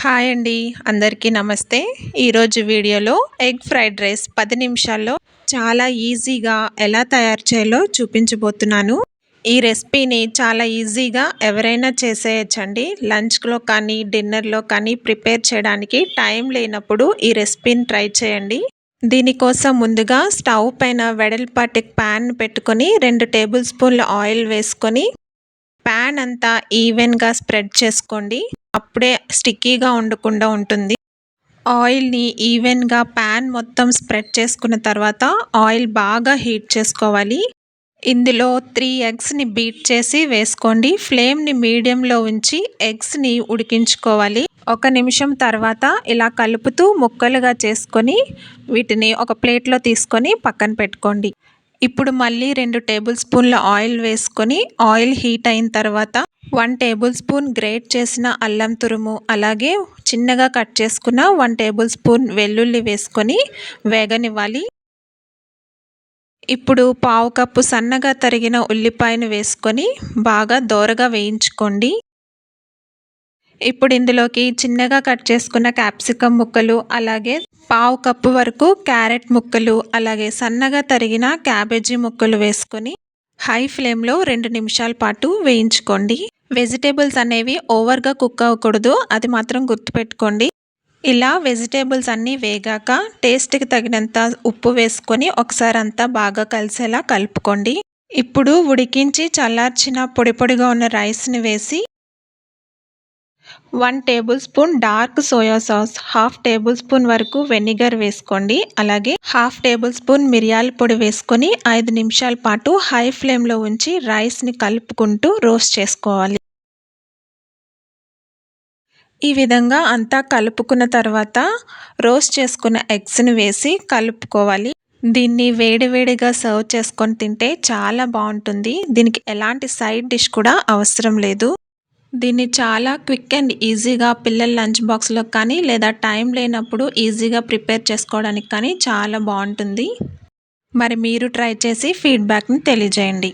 Hi అండి అందరికీ నమస్తే. ఈరోజు వీడియోలో ఎగ్ ఫ్రైడ్ రైస్ పది నిమిషాల్లో చాలా ఈజీగా ఎలా తయారు చేయాలో చూపించబోతున్నాను. ఈ రెసిపీని చాలా ఈజీగా ఎవరైనా చేసేయచ్చండి. లంచ్లో కానీ డిన్నర్లో కానీ ప్రిపేర్ చేయడానికి టైం లేనప్పుడు ఈ రెసిపీని ట్రై చేయండి. దీనికోసం ముందుగా స్టవ్ పైన వెడల్పాటి ప్యాన్ పెట్టుకొని రెండు టేబుల్ స్పూన్ల ఆయిల్ వేసుకొని ప్యాన్ అంతా ఈవెన్గా స్ప్రెడ్ చేసుకోండి. అప్పుడే స్టిక్కీగా ఉండకుండా ఉంటుంది. ఆయిల్ని ఈవెన్గా ప్యాన్ మొత్తం స్ప్రెడ్ చేసుకున్న తర్వాత ఆయిల్ బాగా హీట్ చేసుకోవాలి. ఇందులో త్రీ ఎగ్స్ని బీట్ చేసి వేసుకోండి. ఫ్లేమ్ని మీడియంలో ఉంచి ఎగ్స్ని ఉడికించుకోవాలి. ఒక నిమిషం తర్వాత ఇలా కలుపుతూ ముక్కలుగా చేసుకొని వీటిని ఒక ప్లేట్లో తీసుకొని పక్కన పెట్టుకోండి. ఇప్పుడు మళ్ళీ రెండు టేబుల్ స్పూన్ల ఆయిల్ వేసుకొని ఆయిల్ హీట్ అయిన తర్వాత వన్ టేబుల్ స్పూన్ గ్రేట్ చేసిన అల్లం తురుము అలాగే చిన్నగా కట్ చేసుకున్న వన్ టేబుల్ స్పూన్ వెల్లుల్లి వేసుకొని వేగనివ్వాలి. ఇప్పుడు పావు కప్పు సన్నగా తరిగిన ఉల్లిపాయను వేసుకొని బాగా దోరగా వేయించుకోండి. ఇప్పుడు ఇందులోకి చిన్నగా కట్ చేసుకున్న క్యాప్సికమ్ ముక్కలు అలాగే పావు కప్పు వరకు క్యారెట్ ముక్కలు అలాగే సన్నగా తరిగిన క్యాబేజీ ముక్కలు వేసుకొని హై ఫ్లేమ్లో రెండు నిమిషాల పాటు వేయించుకోండి. వెజిటేబుల్స్ అనేవి ఓవర్గా కుక్ అవ్వకూడదు. అది మాత్రం గుర్తుపెట్టుకోండి. ఇలా వెజిటేబుల్స్ అన్నీ వేగాక టేస్ట్కి తగినంత ఉప్పు వేసుకొని ఒకసారి అంతా బాగా కలిసేలా కలుపుకోండి. ఇప్పుడు ఉడికించి చల్లార్చిన పొడి పొడిగా ఉన్న రైస్ని వేసి one tablespoon dark soya sauce half tablespoon వరకు వెనిగర్ వేసుకోండి. అలాగే హాఫ్ టేబుల్ స్పూన్ మిరియాల పొడి వేసుకొని ఐదు నిమిషాల పాటు హై ఫ్లేమ్లో ఉంచి రైస్ని కలుపుకుంటూ రోస్ట్ చేసుకోవాలి. ఈ విధంగా అంతా కలుపుకున్న తర్వాత రోస్ట్ చేసుకున్న ఎగ్స్ని వేసి కలుపుకోవాలి. దీన్ని వేడివేడిగా సర్వ్ చేసుకొని తింటే చాలా బాగుంటుంది. దీనికి ఎలాంటి సైడ్ డిష్ కూడా అవసరం లేదు. దీన్ని చాలా క్విక్ అండ్ ఈజీగా పిల్లల లంచ్ బాక్స్లో కానీ లేదా టైం లేనప్పుడు ఈజీగా ప్రిపేర్ చేసుకోవడానికి కానీ చాలా బాగుంటుంది. మరి మీరు ట్రై చేసి ఫీడ్బ్యాక్ని తెలియజేయండి.